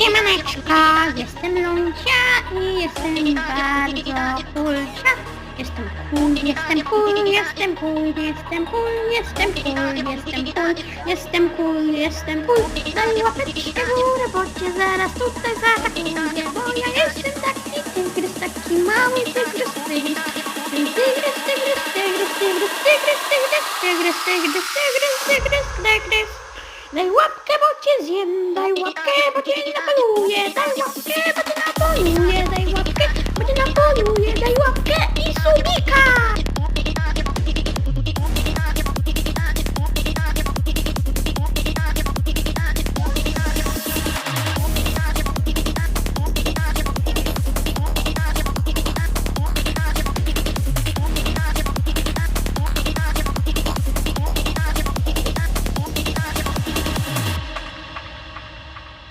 Siemaneczko, jestem Luncia i jestem bardzo kulcia. Jestem cool, jestem cool, jestem cool, jestem cool, jestem cool, jestem cool, jestem cool, jestem cool. Daj łapeczkę w górę, bo cię zaraz tutaj zaatakuję, bo ja jestem taki tygrys, taki mały tygrys, tygrys. Tygrys, tygrys, tygrys, tygrys, tygrys, tygrys, tygrys, tygrys, tygrys, tygrys, tygrys. Daj łapkę, bo cię zjem, daj łapkę, bo cię napaluję, daj łapkę,